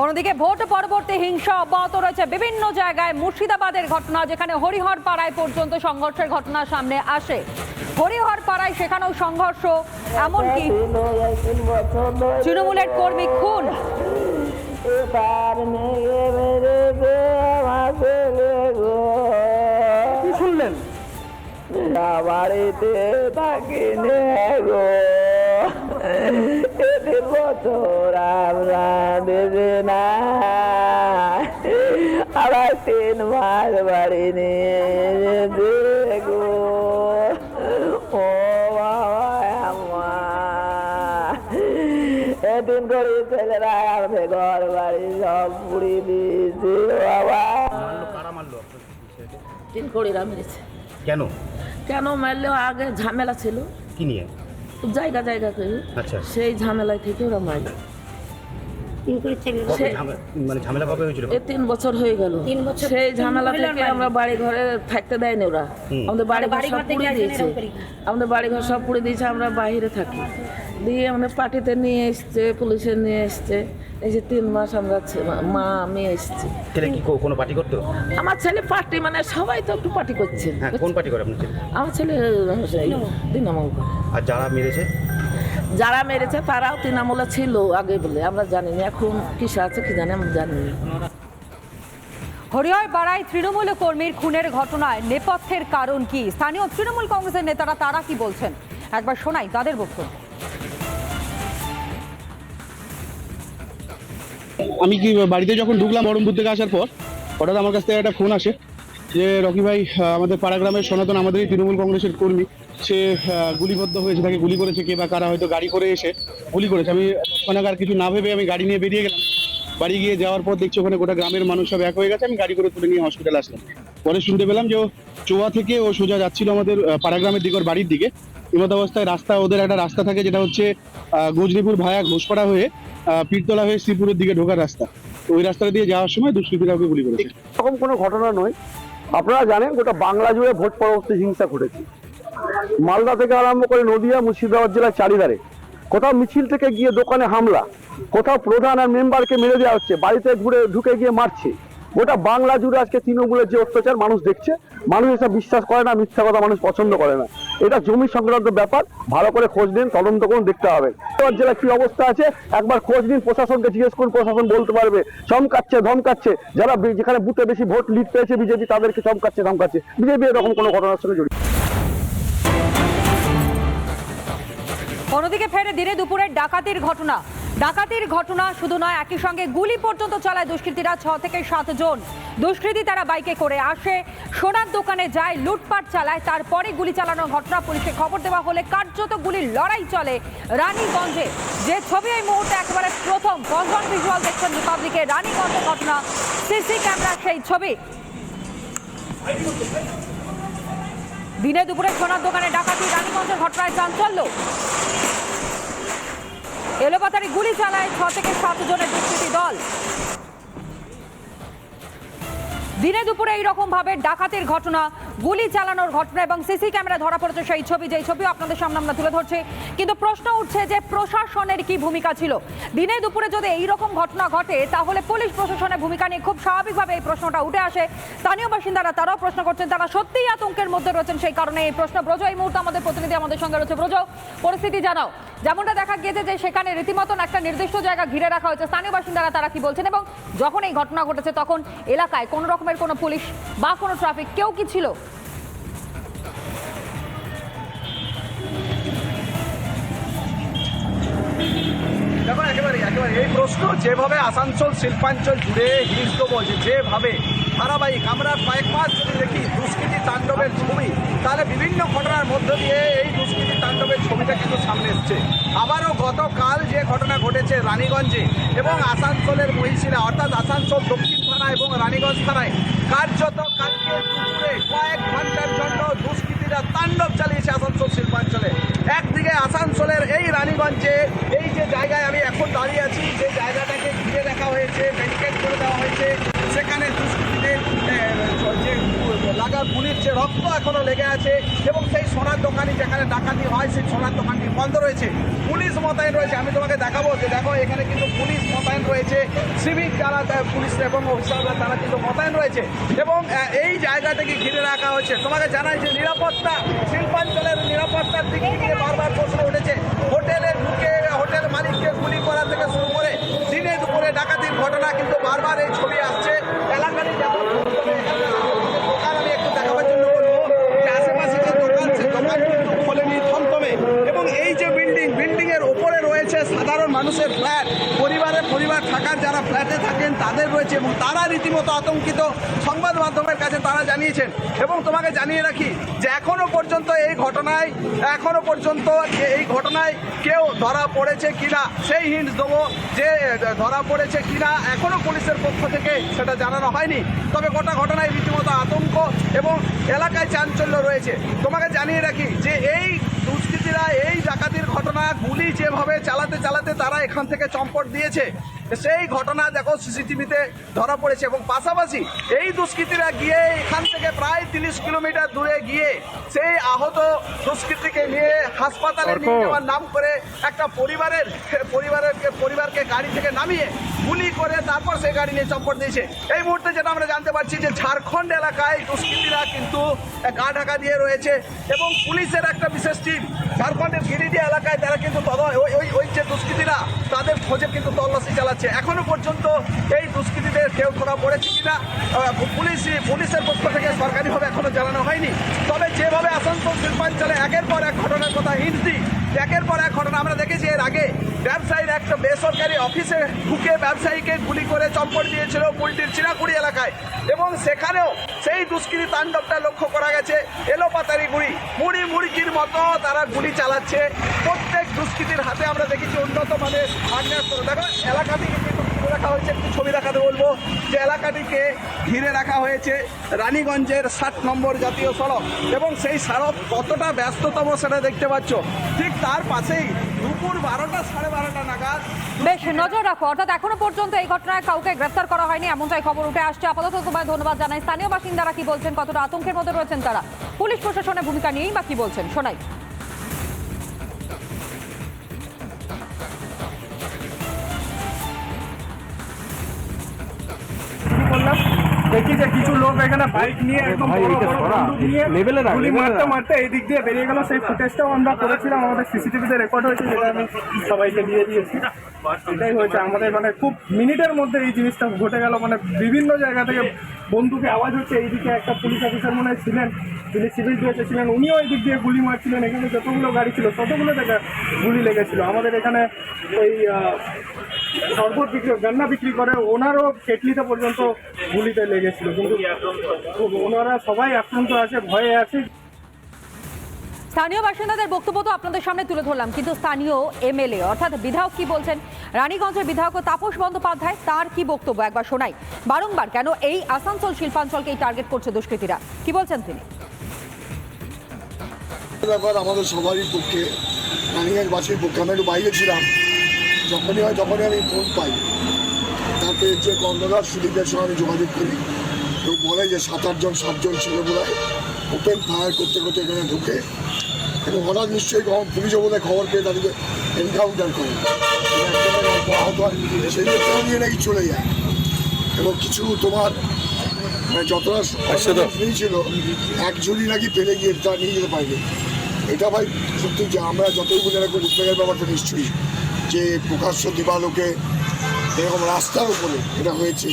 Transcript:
অন্যদিকে ভোট পরবর্তী হিংসা অব্যাহত রয়েছে বিভিন্ন জায়গায় মুর্শিদাবাদের ঘটনা যেখানে হরিহর পাড়ায় পর্যন্ত সংঘর্ষের ঘটনা সামনে আসে। হরিহর পাড়ায় সেখানেও সংঘর্ষ এমনকি তৃণমূলের কর্মী খুন। শুনলেন? বাড়িতে থাকি গো। আমরা দেবে না। আবার তিন মাস বাড়ি নিয়ে গো ও বাবা এদিন করে ছেলেরা আমাদের ঘর বাড়ি সব পুড়ি দিয়েছে বাবা। তিন কোড়িরা মেরেছে কেন? কেন মারলেও আগে ঝামেলা ছিল। কি নিয়ে? জায়গা জায়গা করে আচ্ছা। সেই ঝামেলায় থেকে ওরা মারল মানে ঝামেলা কবে হয়েছিল? এ তিন বছর হয়ে গেল। সেই ঝামেলা থেকে আমরা বাড়ি ঘরে থাকতে দেয়নি ওরা। আমাদের বাড়ি ঘর সব পুড়ে দিয়েছে। আমাদের বাড়ি ঘর সব পুড়ে দিয়েছে আমরা বাইরে থাকি। দিয়ে আমাদের পার্টিতে নিয়ে এসছে পুলিশে নিয়ে এসছে। এই যে তিন মাস আমরা মা আমি এসছি। ছেলে কি কোনো পার্টি করতো? আমার ছেলে পার্টি মানে সবাই তো একটু পার্টি করছে। হ্যাঁ কোন পার্টি করে আপনার ছেলে? আমার ছেলে আর যারা মেরেছে? যারা মেরেছে তারাও তৃণমূলে ছিল আগে বলে আমরা জানি না এখন কিসে আছে কি জানি আমরা জানি না হরিহর পাড়ায় তৃণমূল কর্মীর খুনের ঘটনায় নেপথ্যের কারণ কি? স্থানীয় তৃণমূল কংগ্রেসের নেতারা তারা কি বলছেন? একবার শোনাই তাদের বক্তব্য। আমি কি বাড়িতে যখন ঢুকলাম বহরমপুর থেকে আসার পর হঠাৎ আমার কাছ থেকে একটা ফোন আসে যে রকি ভাই আমাদের পাড়াগ্রামের সনাতন আমাদেরই তৃণমূল কংগ্রেসের কর্মী। সে গুলিবদ্ধ হয়েছে তাকে গুলি করেছে কে বা কারা হয়তো গাড়ি করে এসে গুলি করেছে। আমি আর কিছু না ভেবে আমি গাড়ি নিয়ে বেরিয়ে গেলাম। বাড়ি গিয়ে যাওয়ার পর দেখছি ওখানে গোটা গ্রামের মানুষ সব এক হয়ে গেছে। আমি গাড়ি করে তুলে নিয়ে হসপিটালে আসলাম। পরে শুনতে পেলাম যে ও চোয়া থেকে ও সোজা যাচ্ছিল আমাদের পাড়াগ্রামের দিকে ওর বাড়ির দিকে। এমত অবস্থায় রাস্তা ওদের একটা রাস্তা থাকে যেটা হচ্ছে আহ, গজনীপুর ভায়া ঘোষপাড়া হয়ে পীরতলা হয়ে শ্রীপুরের দিকে ঢোকার রাস্তা। ওই রাস্তা দিয়ে যাওয়ার সময় দুষ্কৃতীরা ওকে গুলি করেছে। এরকম কোনো ঘটনা নয়। আপনারা জানেন গোটা বাংলা জুড়ে ভোট পরবর্তী হিংসা ঘটেছে। মালদা থেকে আরম্ভ করে নদিয়া, মুর্শিদাবাদ জেলার চারিধারে। কোথাও মিছিল থেকে গিয়ে দোকানে হামলা, কোথাও প্রধান আর মেম্বারকে মেরে দেওয়া হচ্ছে, বাড়িতে ঘুরে ঢুকে গিয়ে মারছে। গোটা বাংলা জুড়ে আজকে তৃণমূলের যে অত্যাচার, মানুষ দেখছে। মানুষ এসব বিশ্বাস করে না, মিথ্যা কথা মানুষ পছন্দ করে না। এটা জমি সংক্রান্ত ব্যাপার, ভালো করে খোঁজ নিন, তদন্ত করুন, দেখতে হবে। জেলা কি অবস্থা আছে? একবার খোঁজ নিন, প্রশাসনকে জিজ্ঞেস করুন, প্রশাসন বলতে পারবে। চমকাচ্ছে, ধমকাচ্ছে। যারা যেখানে বুথে বেশি ভোট লিড পেয়েছে বিজেপি, তাদেরকে চমকাচ্ছে, ধমকাচ্ছে। বিজেপি এরকম কোনো ঘটনার সঙ্গে জড়িত অন্যদিকে ফেরে দিনে দুপুরের ডাকাতির ঘটনা। ডাকাতির ঘটনা শুধু নয়, একই সঙ্গে গুলি পর্যন্ত চালায় দুষ্কৃতীরা ছ থেকে সাত জন। দুষ্কৃতী তারা বাইকে করে আসে, সোনার দোকানে যায়, লুটপাট চালায়, তারপরে গুলি চালানোর ঘটনা পুলিশে খবর দেওয়া হলে কার্যত গুলির লড়াই চলে রানীগঞ্জে, যে ছবি এই মুহূর্তে একেবারে প্রথম। গঞ্জন ভিজুয়াল দেখছেন রিপাবলিকের রানীগঞ্জের ঘটনা। সিসি ক্যামেরা সেই ছবি। দিনে দুপুরে সোনার দোকানে ডাকাতি, রানীগঞ্জের ঘটনায় চাঞ্চল্য। এলোপাতারি গুলি চালায় ছ থেকে সাত জনের দুষ্কৃতী দল। দিনে দুপুরে এইরকম ভাবে ডাকাতির ঘটনা, গুলি চালানোর ঘটনা এবং সিসি ক্যামেরা ধরা পড়েছে সেই ছবি, যেই ছবি আপনাদের সামনে আমরা তুলে ধরছি। কিন্তু প্রশ্ন উঠছে যে প্রশাসনের কি ভূমিকা ছিল? দিনে দুপুরে যদি এই রকম ঘটনা ঘটে, তাহলে পুলিশ প্রশাসনের ভূমিকা নিয়ে খুব স্বাভাবিকভাবে এই প্রশ্নটা উঠে আসে। স্থানীয় বাসিন্দারা তারাও প্রশ্ন করছেন, তারা সত্যিই আতঙ্কের মধ্যে রয়েছেন সেই কারণে এই প্রশ্ন ব্রজ। এই মুহূর্তে আমাদের প্রতিনিধি আমাদের সঙ্গে রয়েছে। ব্রজ, পরিস্থিতি জানাও। যেমনটা দেখা গিয়েছে যে সেখানে রীতিমতন একটা নির্দিষ্ট জায়গা ঘিরে রাখা হয়েছে। স্থানীয় বাসিন্দারা তারা কি বলছেন? এবং যখন এই ঘটনা ঘটেছে, তখন এলাকায় কোনো রকমের কোনো পুলিশ বা কোনো ট্রাফিক কেউ কি ছিল? প্রশ্ন, যেভাবে আসানসোল শিল্পাঞ্চল জুড়ে বলছে, যেভাবে ধারাবাহিক, আমরা কয়েক মাস যদি দেখি দুষ্কৃতি তাণ্ডবের ছবি, তাহলে বিভিন্ন ঘটনার মধ্য দিয়ে এই দুষ্কৃতি তাণ্ডবের ছবিটা কিন্তু সামনে এসছে। আবারও গতকাল যে ঘটনা ঘটেছে রানীগঞ্জে এবং আসানসোলের মহিষিরা, অর্থাৎ আসানসোল দক্ষিণ থানা এবং রানীগঞ্জ থানায় কার্যত কালকে দুপুরে কয়েক ঘণ্টার জন্য দুষ্কৃতীরা তাণ্ডব চালিয়েছে আসানসোল শিল্পাঞ্চলে। একদিকে আসানসোলের এই রানীগঞ্জে, এই যে জায়গায় আমি এখন দাঁড়িয়ে আছি, যে জায়গাটাকে ঘিরে রাখা হয়েছে ব্যারিকেড করে দেওয়া হয়েছে, সেখানে দুষ্কৃতীদের যে লাগা গুলির যে রক্ত এখনও লেগে আছে এবং সেই সোনার দোকানি যেখানে ডাকাতি হয়, সেই সোনার দোকানটি বন্ধ রয়েছে। পুলিশ মোতায়েন রয়েছে। আমি তোমাকে দেখাবো যে দেখো, এখানে কিন্তু পুলিশ মোতায়েন রয়েছে। সিভিক যারা পুলিশ এবং অফিসাররা তারা কিন্তু মোতায়েন রয়েছে। এবং এই জায়গাটাকে ঘিরে রাখা হয়েছে। তোমাকে জানাই যে নিরাপত্তা, শিল্পাঞ্চলের নিরাপত্তার দিক থেকে বারবার প্রশ্ন উঠেছে। হোটেলে ঢুকে, হোটেল মালিককে গুলি করা থেকে শুরু করে দিনে দুপুরে ডাকাতির ঘটনা কিন্তু বারবার এই ছবি আসছে এলাকারই যেমন দোকান আমি একটু দেখাবার জন্য বলব যে আশেপাশে যে দোকান সে দোকান কিন্তু খোলেনি থমথমে এবং এই যে বিল্ডিং বিল্ডিং এর ওপরে রয়েছে সাধারণ মানুষের ফ্ল্যাট পরিবারে পরিবার থাকার যারা ফ্ল্যাটে থাকেন তাদের রয়েছে এবং তারা রীতিমতো আতঙ্কিত সংবাদ মাধ্যমের কাছে তারা জানিয়েছেন। এবং তোমাকে জানিয়ে রাখি যে এখনও পর্যন্ত এই ঘটনায়, এখনও পর্যন্ত এই ঘটনায় কেউ ধরা পড়েছে কিনা, সেই হিন্ট দেবো যে ধরা পড়েছে কিনা, এখনও পুলিশের পক্ষ থেকে সেটা জানানো হয়নি। তবে গোটা ঘটনায় রীতিমতো আতঙ্ক এবং এলাকায় চাঞ্চল্য রয়েছে। তোমাকে জানিয়ে রাখি যে এই দুষ্কৃতীরা এই ডাকাতির ঘটনা গুলি যেভাবে চালাতে চালাতে তারা এখান থেকে চম্পট দিয়েছে সেই ঘটনা দেখো সিসিটিভিতে ধরা পড়েছে এবং পাশাপাশি এই দুষ্কৃতীরা গিয়ে এখান থেকে প্রায় তিরিশ কিলোমিটার দূরে গিয়ে সেই আহত দুষ্কৃতীকে নিয়ে হাসপাতালে নিয়ে যাওয়ার নাম করে একটা পরিবারের পরিবারের পরিবারকে গাড়ি থেকে নামিয়ে গুলি করে তারপর সেই গাড়ি নিয়ে চম্পট দিয়েছে। এই মুহূর্তে যেটা আমরা জানতে পারছি যে ঝাড়খণ্ড এলাকায় দুষ্কৃতীরা কিন্তু গা ঢাকা দিয়ে রয়েছে এবং পুলিশের একটা বিশেষ টিম ঝাড়খণ্ডের গিরিডি এলাকায় তারা কিন্তু ওই ওই যে দুষ্কৃতীরা, তাদের খোঁজে কিন্তু তল্লাশি চালাচ্ছে। এখনও পর্যন্ত এই দুষ্কৃতীদের কেউ ধরা পড়েছে কিনা পুলিশ পুলিশের পক্ষ থেকে সরকারিভাবে এখনও জানানো হয়নি। তবে যেভাবে আসানসোল শিল্পাঞ্চলে একের পর এক ঘটনার কথা হিন্ট দিই, একের পর এক ঘটনা আমরা দেখেছি। এর আগে ব্যবসায়ীর একটা বেসরকারি অফিসে ঢুকে ব্যবসায়ীকে গুলি করে চম্পট দিয়েছিল পুলটির চিরাকুড়ি এলাকায়। এবং সেখানেও সেই দুষ্কৃতি তাণ্ডবটা লক্ষ্য করা গেছে। এলোপাতারি গুড়ি মুড়ি, মুড়িকির মতো তারা গুলি চালাচ্ছে। প্রত্যেক দুষ্কৃতির হাতে আমরা দেখেছি উন্নত মানের আগ্নেয়াস্ত্র। দেখো, এলাকাতেই কিন্তু রাখা হয়েছে, একটু ছবি দেখাতে বলব যে এলাকাটিকে ঘিরে রাখা হয়েছে রানীগঞ্জের ষাট নম্বর জাতীয় সড়ক। এবং সেই সড়ক কতটা ব্যস্ততম সেটা দেখতে পাচ্ছ। ঠিক তার পাশেই দুপুর বারোটা সাড়ে বারোটা নাগাদ বেশ, নজর রাখো। অর্থাৎ এখনও পর্যন্ত এই ঘটনায় কাউকে গ্রেফতার করা হয়নি, এমনটাই খবর উঠে আসছে। আপাতত তোমায় ধন্যবাদ জানাই। স্থানীয় বাসিন্দারা কি বলছেন? কতটা আতঙ্কের মধ্যে রয়েছেন তারা? পুলিশ প্রশাসনের ভূমিকা নিয়েই বা কি বলছেন? শোনাই। দেখি যে কিছু লোক এখানে বাইক নিয়ে একদম নিয়ে গুলি মারতে মারতে এই দিক দিয়ে বেরিয়ে গেল। সেই ফুটেজটাও আমরা করেছিলাম আমাদের সিসিটিভিতে রেকর্ড হয়েছে যেটা আমি সবাইকে দিয়ে দিয়েছি। এটাই হয়েছে। আমাদের মানে খুব মিনিটের মধ্যে এই জিনিসটা ঘটে গেল। মানে বিভিন্ন জায়গা থেকে বন্ধুকে আওয়াজ হচ্ছে। এইদিকে একটা পুলিশ অফিসার মনে হয় ছিলেন যিনি সিভিল ড্রেসে ছিলেন উনিও এই দিক দিয়ে গুলি মারছিলেন। এখানে যতগুলো গাড়ি ছিল ততগুলো থেকে গুলি লেগেছিল। আমাদের এখানে ওই আহ, শরবত বিক্রি গান্না বিক্রি করে ওনারও কেটলিতে পর্যন্ত গুলিতে লেগেছিল। কিন্তু ওনারা সবাই আক্রান্ত আছে ভয়ে আছে। স্থানীয় বাসিন্দাদের বক্তব্য তো আপনাদের সামনে তুলে ধরলাম কিন্তু স্থানীয় এমএলএ অর্থাৎ বিধায়ক কি বলছেন? রানীগঞ্জের বিধায়ক তাপস বন্দ্যোপাধ্যায় তার কি বক্তব্য? একবার শোনাই। বারংবার কেন এই আসানসোল শিল্পাঞ্চলকে টার্গেট করছে দুষ্কৃতীরা? কি বলছেন তিনি? ব্যাপার আমাদের সবারই পক্ষে রানিগঞ্জবাসীর পক্ষে। আমরা একটু বাইরে ছিলাম। যখনই হয় তখনই আমি ফোন পাই তারপরে যে কর্ণধার সুদীপের সঙ্গে আমি যোগাযোগ করি তো বলে যে সাত আটজন সাতজন ছিল বোধ ওপেন ফায়ার করতে করতে এখানে ঢুকে এবং হঠাৎ নিশ্চয়ই কখন পুলিশও বোধহয় খবর পেয়ে তাদেরকে এনকাউন্টার করে। আহত হয় সেই লোকটাও নিয়ে নাকি চলে যায়। এবং কিছু তোমার মানে যতটা ফ্রি ছিল এক ঝুলি নাকি ফেলে গিয়ে তা নিয়ে যেতে পারবে এটা ভাই সত্যি যে আমরা যতই বলে রাখব উদ্বেগের ব্যাপারটা নিশ্চয়ই যে প্রকাশ্য দিবালোকে এরকম রাস্তার উপরে এটা হয়েছে।